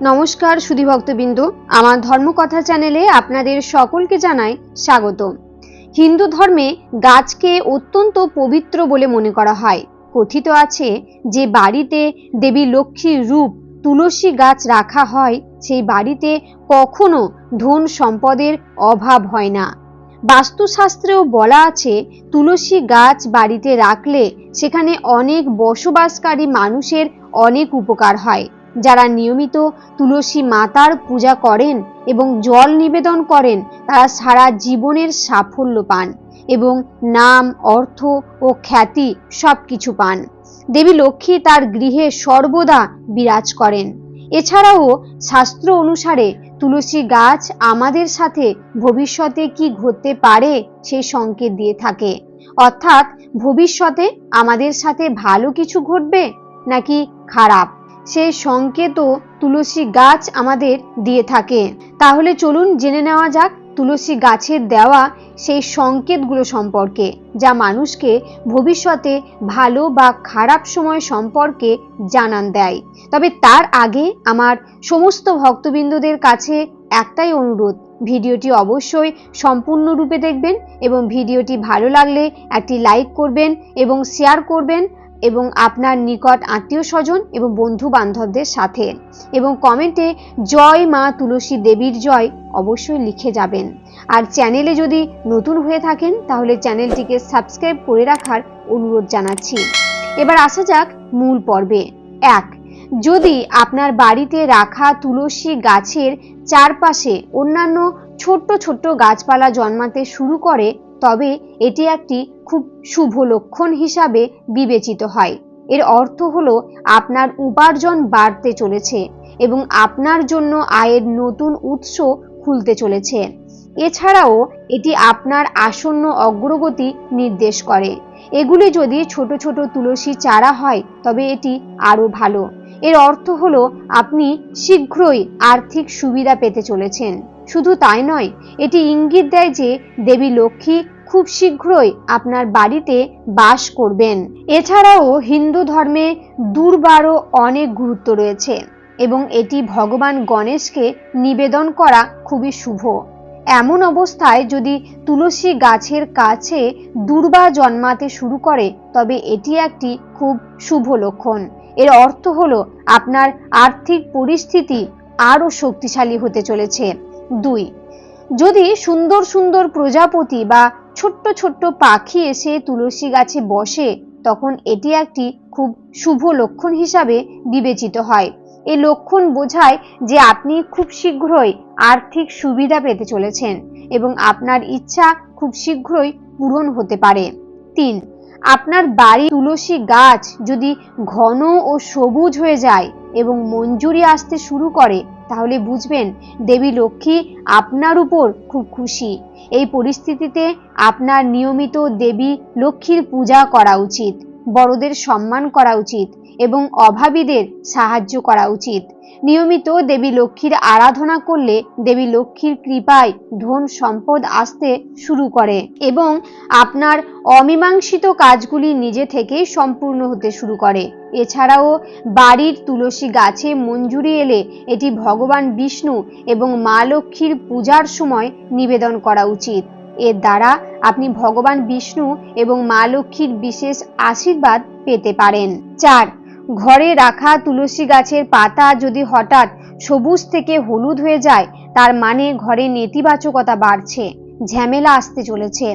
নমস্কার সুধীভক্তবিন্দু আমার ধর্মকথা চ্যানেলে আপনাদের সকলকে জানাই স্বাগত হিন্দু ধর্মে গাছকে অত্যন্ত পবিত্র বলে মনে করা হয়। কথিত আছে যে বাড়িতে দেবী লক্ষ্মীর রূপ তুলসী গাছ রাখা হয়, সেই বাড়িতে কখনো ধন সম্পদের অভাব হয় না। বাস্তুশাস্ত্রেও বলা আছে, তুলসী গাছ বাড়িতে রাখলে সেখানে অনেক বসবাসকারী মানুষের অনেক উপকার হয়। যারা নিয়মিত তুলসী মাতার পূজা করেন এবং জল নিবেদন করেন, তারা সারা জীবনের সাফল্য পান এবং নাম, অর্থ ও খ্যাতি সব কিছু পান। দেবী লক্ষ্মী তার গৃহে সর্বদা বিরাজ করেন। এছাড়াও শাস্ত্র অনুসারে তুলসী গাছ আমাদের সাথে ভবিষ্যতে কি ঘটতে পারে সেই সংকেত দিয়ে থাকে। অর্থাৎ ভবিষ্যতে আমাদের সাথে ভালো কিছু ঘটবে নাকি খারাপ? সেই সংকেতও তুলসী গাছ আমাদের দিয়ে থাকে। তাহলে চলুন জেনে নেওয়া যাক তুলসী গাছের দেওয়া সেই সংকেতগুলো সম্পর্কে, যা মানুষকে ভবিষ্যতে ভালো বা খারাপ সময় সম্পর্কে জানান দেয়। তবে তার আগে আমার সমস্ত ভক্তবৃন্দদের কাছে একটাই অনুরোধ, ভিডিওটি অবশ্যই সম্পূর্ণরূপে দেখবেন এবং ভিডিওটি ভালো লাগলে একটি লাইক করবেন এবং শেয়ার করবেন। এবং আপনার নিকট আত্মীয় স্বজন এবং বন্ধু বান্ধবদের সাথে। এবং কমেন্টে জয় মা তুলসী দেবীর জয় অবশ্যই লিখে যাবেন। আর চ্যানেলে যদি নতুন হয়ে থাকেন, তাহলে চ্যানেলটিকে সাবস্ক্রাইব করে রাখার অনুরোধ জানাচ্ছি। এবার আসা যাক মূল পর্বে। এক, যদি আপনার বাড়িতে রাখা তুলসী গাছের চারপাশে অন্যান্য ছোট্ট ছোট্ট গাছপালা জন্মাতে শুরু করে, তবে এটি একটি খুব শুভ লক্ষণ হিসাবে বিবেচিত হয়। এর অর্থ হলো, আপনার উপার্জন বাড়তে চলেছে এবং আপনার জন্য আয়ের নতুন উৎস খুলতে চলেছে। এছাড়াও, এটি আপনার আসন্ন অগ্রগতি নির্দেশ করে। এগুলি যদি ছোট ছোট তুলসী চারা হয়, তবে এটি আরও ভালো। এর অর্থ হলো, আপনি শীঘ্রই আর্থিক সুবিধা পেতে চলেছেন। শুধু তাই নয়, এটি ইঙ্গিত দেয় যে দেবী লক্ষ্মী খুব শীঘ্রই আপনার বাড়িতে বাস করবেন। এছাড়াও হিন্দু ধর্মে দুর্বারও অনেক গুরুত্ব রয়েছে এবং এটি ভগবান গণেশকে নিবেদন করা খুবই শুভ। এমন অবস্থায় যদি তুলসী গাছের কাছে দুর্বা জন্মাতে শুরু করে, তবে এটি একটি খুব শুভ লক্ষণ। এর অর্থ হলো আপনার আর্থিক পরিস্থিতি আরও শক্তিশালী হতে চলেছে। দুই যদি সুন্দর সুন্দর প্রজাপতি বা ছোট্ট ছোট্ট পাখি এসে তুলসী গাছে বসে, তখন এটি একটি খুব শুভ লক্ষণ হিসাবে বিবেচিত হয়। এই লক্ষণ বোঝায় যে আপনি খুব শীঘ্রই আর্থিক সুবিধা পেতে চলেছেন এবং আপনার ইচ্ছা খুব শীঘ্রই পূরণ হতে পারে। তিন, আপনার বাড়ি তুলসী গাছ যদি ঘন ও সবুজ হয়ে যায় এবং মঞ্জুরি আসতে শুরু করে তাহলে বুঝবেন দেবী লক্ষ্মী আপনার উপর খুব খুশি। এই পরিস্থিতিতে আপনার নিয়মিত দেবী লক্ষ্মীর পূজা করা উচিত, বড়দের সম্মান করা উচিত। এবং অভাবীদের সাহায্য করা উচিত। নিয়মিত দেবী লক্ষ্মীর আরাধনা করলে দেবী লক্ষ্মীর কৃপায় ধন সম্পদ আসতে শুরু করে এবং আপনার অমীমাংসিত কাজগুলি নিজে থেকেই সম্পূর্ণ হতে শুরু করে। এছাড়াও বাড়ির তুলসী গাছে মঞ্জুরি এলে এটি ভগবান বিষ্ণু এবং মা লক্ষ্মীর পূজার সময় নিবেদন করা উচিত। এর দ্বারা আপনি ভগবান বিষ্ণু এবং মা লক্ষ্মীর বিশেষ আশীর্বাদ পেতে পারেন। চার ঘরে রাখা তুলসী গাছের পাতা যদি হঠাৎ সবুজ থেকে হলুদ হয়ে যায়, তার মানে ঘরে নেতিবাচকতা বাড়ছে, ঝামেলা আসতে চলেছে।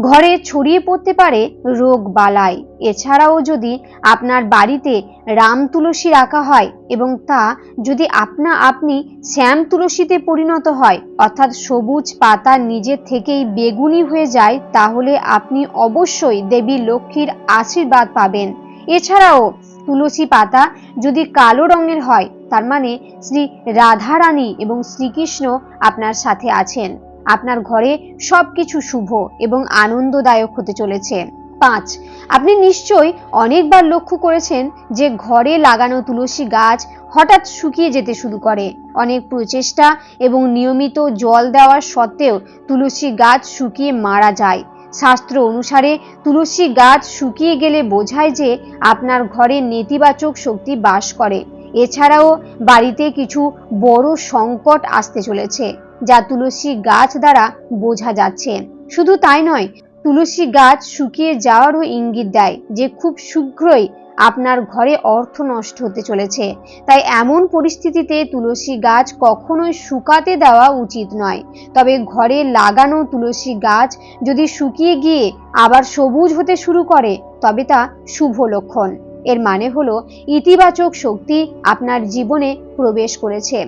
ঘরে ছড়িয়ে পড়তে পারে রোগ বালাই। এছাড়াও যদি আপনার বাড়িতে রাম তুলসী রাখা হয় এবং তা যদি আপনা আপনি শ্যাম তুলসীতে পরিণত হয়, অর্থাৎ সবুজ পাতা নিজের থেকেই বেগুনি হয়ে যায়, তাহলে আপনি অবশ্যই দেবী লক্ষ্মীর আশীর্বাদ পাবেন। এছাড়াও তুলসী পাতা যদি কালো রঙের হয়, তার মানে শ্রী রাধারানী এবং শ্রীকৃষ্ণ আপনার সাথে আছেন। আপনার ঘরে সবকিছু শুভ এবং আনন্দদায়ক হতে চলেছে। পাঁচ, আপনি নিশ্চয়ই অনেকবার লক্ষ্য করেছেন যে ঘরে লাগানো তুলসী গাছ হঠাৎ শুকিয়ে যেতে শুরু করে। অনেক প্রচেষ্টা এবং নিয়মিত জল দেওয়ার সত্ত্বেও তুলসী গাছ শুকিয়ে মারা যায়। শাস্ত্র অনুসারে তুলসী গাছ শুকিয়ে গেলে বোঝায় যে আপনার ঘরে নেতিবাচক শক্তি বাস করে। এছাড়াও বাড়িতে কিছু বড় সংকট আসতে চলেছে, যা তুলসী গাছ দ্বারা বোঝা যাচ্ছে। শুধু তাই নয়, তুলসী গাছ শুকিয়ে যাওয়ারও ইঙ্গিত দেয় যে খুব শীঘ্রই আপনার ঘরে অর্থ নষ্ট হতে চলেছে। তাই এমন পরিস্থিতিতে তুলসী গাছ কখনোই শুকাতে দেওয়া উচিত নয়। তবে ঘরে লাগানো তুলসী গাছ যদি শুকিয়ে গিয়ে আবার সবুজ হতে শুরু করে, তবে তা শুভ লক্ষণ। এর মানে হলো ইতিবাচক শক্তি আপনার জীবনে প্রবেশ করেছে।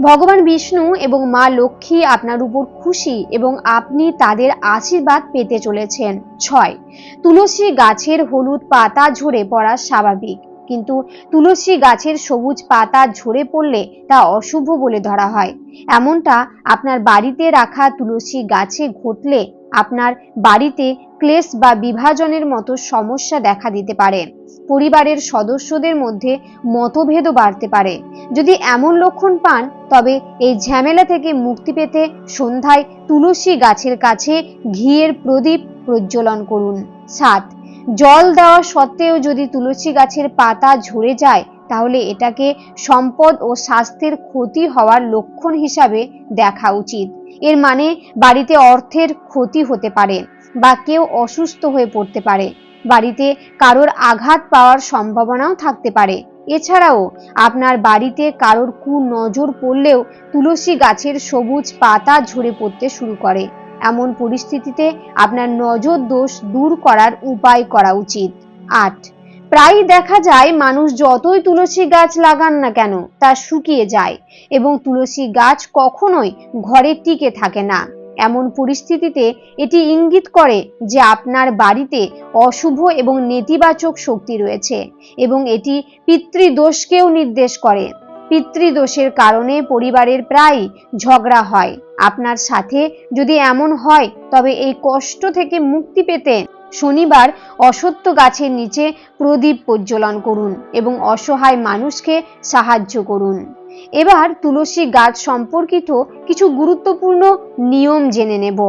ভগবান বিষ্ণু এবং মা লক্ষ্মী আপনার উপর খুশি এবং আপনি তাদের আশীর্বাদ পেতে চলেছেন। ছয়, তুলসী গাছের হলুদ পাতা ঝরে পড়া স্বাভাবিক। কিন্তু তুলসী গাছের সবুজ পাতা ঝরে পড়লে তা অশুভ বলে ধরা হয়। এমনটা আপনার বাড়িতে রাখা তুলসী গাছে ঘটলে আপনার বাড়িতে ক্লেশ বা বিভাজনের মতো সমস্যা দেখা দিতে পারে। পরিবারের সদস্যদের মধ্যে মতভেদও বাড়তে পারে। যদি এমন লক্ষণ পান, তবে এই ঝামেলা থেকে মুক্তি পেতে সন্ধ্যায় তুলসী গাছের কাছে ঘিয়ের প্রদীপ প্রজ্বলন করুন। সাত জল দেওয়া সত্ত্বেও যদি তুলসী গাছের পাতা ঝরে যায়, তাহলে এটাকে সম্পদ ও স্বাস্থ্যের ক্ষতি হওয়ার লক্ষণ হিসাবে দেখা উচিত। এর মানে বাড়িতে অর্থের ক্ষতি হতে পারে বা কেউ অসুস্থ হয়ে পড়তে পারে। বাড়িতে কারোর আঘাত পাওয়ার সম্ভাবনাও থাকতে পারে। এছাড়াও আপনার বাড়িতে কারোর কু নজর পড়লেও তুলসী গাছের সবুজ পাতা ঝরে পড়তে শুরু করে। এমন পরিস্থিতিতে আপনার নজর দোষ দূর করার উপায় করা উচিত। আট প্রায় দেখা যায় মানুষ যতই তুলসী গাছ লাগান না কেন, তা শুকিয়ে যায় এবং তুলসী গাছ কখনোই ঘরে টিকে থাকে না। এমন পরিস্থিতিতে এটি ইঙ্গিত করে যে আপনার বাড়িতে অশুভ এবং নেতিবাচক শক্তি রয়েছে এবং এটি পিতৃদোষকেও নির্দেশ করে। পিতৃদোষের কারণে পরিবারের প্রায় ঝগড়া হয়। আপনার সাথে যদি এমন হয়, তবে এই কষ্ট থেকে মুক্তি পেতে শনিবার অসত্য গাছের নিচে প্রদীপ প্রজ্বলন করুন এবং অসহায় মানুষকে সাহায্য করুন। এবার তুলসী গাছ সম্পর্কিত কিছু গুরুত্বপূর্ণ নিয়ম জেনে নেব।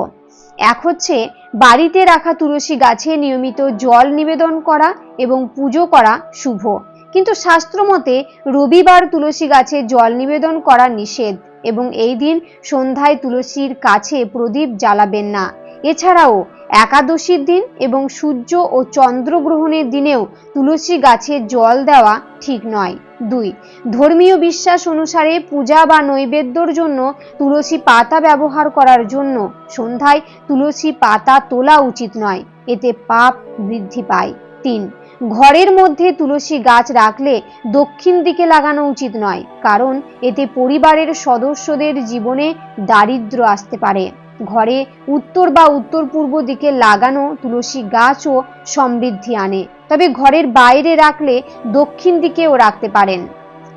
এক হচ্ছে, বাড়িতে রাখা তুলসী গাছে নিয়মিত জল নিবেদন করা এবং পুজো করা শুভ। কিন্তু শাস্ত্রমতে রবিবার তুলসী গাছে জল নিবেদন করা নিষেধ এবং এই দিন সন্ধ্যায় তুলসীর কাছে প্রদীপ জ্বালাবেন না। এছাড়াও একাদশীর দিন এবং সূর্য ও চন্দ্রগ্রহণের দিনেও তুলসী গাছে জল দেওয়া ঠিক নয়। দুই, ধর্মীয় বিশ্বাস অনুসারে পূজা বা নৈবেদ্যর জন্য তুলসী পাতা ব্যবহার করার জন্য সন্ধ্যায় তুলসী পাতা তোলা উচিত নয়। এতে পাপ বৃদ্ধি পায়। তিন ঘরের মধ্যে তুলসী গাছ রাখলে দক্ষিণ দিকে লাগানো উচিত নয়, কারণ এতে পরিবারের সদস্যদের জীবনে দারিদ্র আসতে পারে। ঘরে উত্তর বা উত্তর পূর্ব দিকে লাগানো তুলসী গাছও সমৃদ্ধি আনে। তবে ঘরের বাইরে রাখলে দক্ষিণ দিকেও রাখতে পারেন।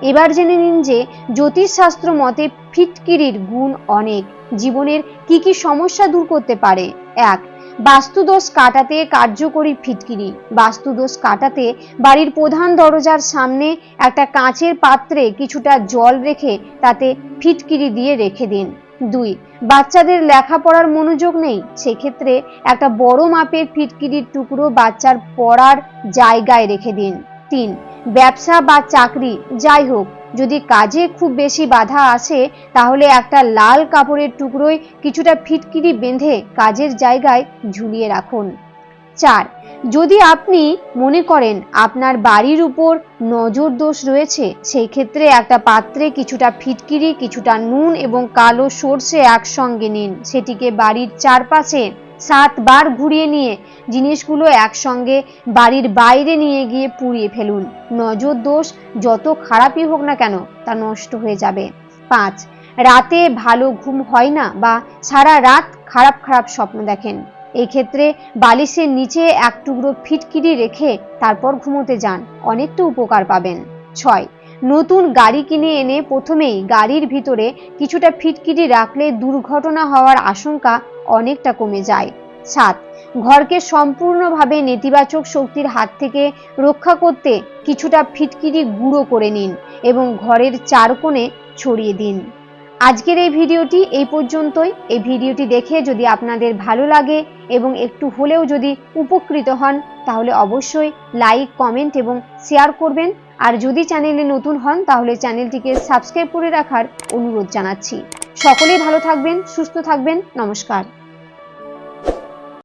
এবার জেনে নিন যে জ্যোতিষশাস্ত্র মতে ফিটকিরির গুণ অনেক। জীবনের কি কি সমস্যা দূর করতে পারে? এক বাস্তুদোষ কাটাতে কার্যকরী ফিটকিরি। বাস্তুদোষ কাটাতে বাড়ির প্রধান দরজার সামনে একটা কাঁচের পাত্রে কিছুটা জল রেখে তাতে ফিটকিরি দিয়ে রেখে দিন। দুই, বাচ্চাদের লেখাপড়ার মনোযোগ নেই। সেক্ষেত্রে একটা বড় মাপের ফিটকিরির টুকরো বাচ্চার পড়ার জায়গায় রেখে দিন। তিন, ব্যবসা বা চাকরি, যাই হোক যদি কাজে খুব বেশি বাধা আসে, তাহলে একটা লাল কাপড়ের টুকরোয় কিছুটা ফিটকিরি বেঁধে কাজের জায়গায় ঝুলিয়ে রাখুন। চার, যদি আপনি মনে করেন আপনার বাড়ির উপর নজর দোষ রয়েছে, সেই ক্ষেত্রে একটা পাত্রে কিছুটা ফিটকিরি, কিছুটা নুন এবং কালো সর্ষে একসঙ্গে নিন। সেটিকে বাড়ির চারপাশে সাতবার ঘুরিয়ে নিয়ে জিনিসগুলো একসঙ্গে বাড়ির বাইরে নিয়ে গিয়ে পুড়িয়ে ফেলুন। নজর দোষ যত খারাপই হোক না কেন, তা নষ্ট হয়ে যাবে। পাঁচ, রাতে ভালো ঘুম হয় না বা সারা রাত খারাপ খারাপ স্বপ্ন দেখেন। এই ক্ষেত্রে বালিশের নিচে এক টুকরো ফিটকিরি রেখে তারপর ঘুমোতে যান অনেকটা উপকার পাবেন। ছয় নতুন গাড়ি কিনে এনে প্রথমেই গাড়ির ভিতরে কিছুটা ফিটকিরি রাখলে দুর্ঘটনা হওয়ার আশঙ্কা অনেকটা কমে যায়। সাত, ঘরকে সম্পূর্ণভাবে নেতিবাচক শক্তির হাত থেকে রক্ষা করতে কিছুটা ফিটকিরি গুঁড়ো করে নিন এবং ঘরের চার কোণে ছড়িয়ে দিন। আজকের এই ভিডিওটি এই পর্যন্তই। এই ভিডিওটি দেখে যদি আপনাদের ভালো লাগে এবং একটু হলেও যদি উপকৃত হন, তাহলে অবশ্যই লাইক, কমেন্ট এবং শেয়ার করবেন। আর যদি চ্যানেলে নতুন হন, তাহলে চ্যানেলটিকে সাবস্ক্রাইব করে রাখার অনুরোধ জানাচ্ছি। সকলেই ভালো থাকবেন, সুস্থ থাকবেন, নমস্কার।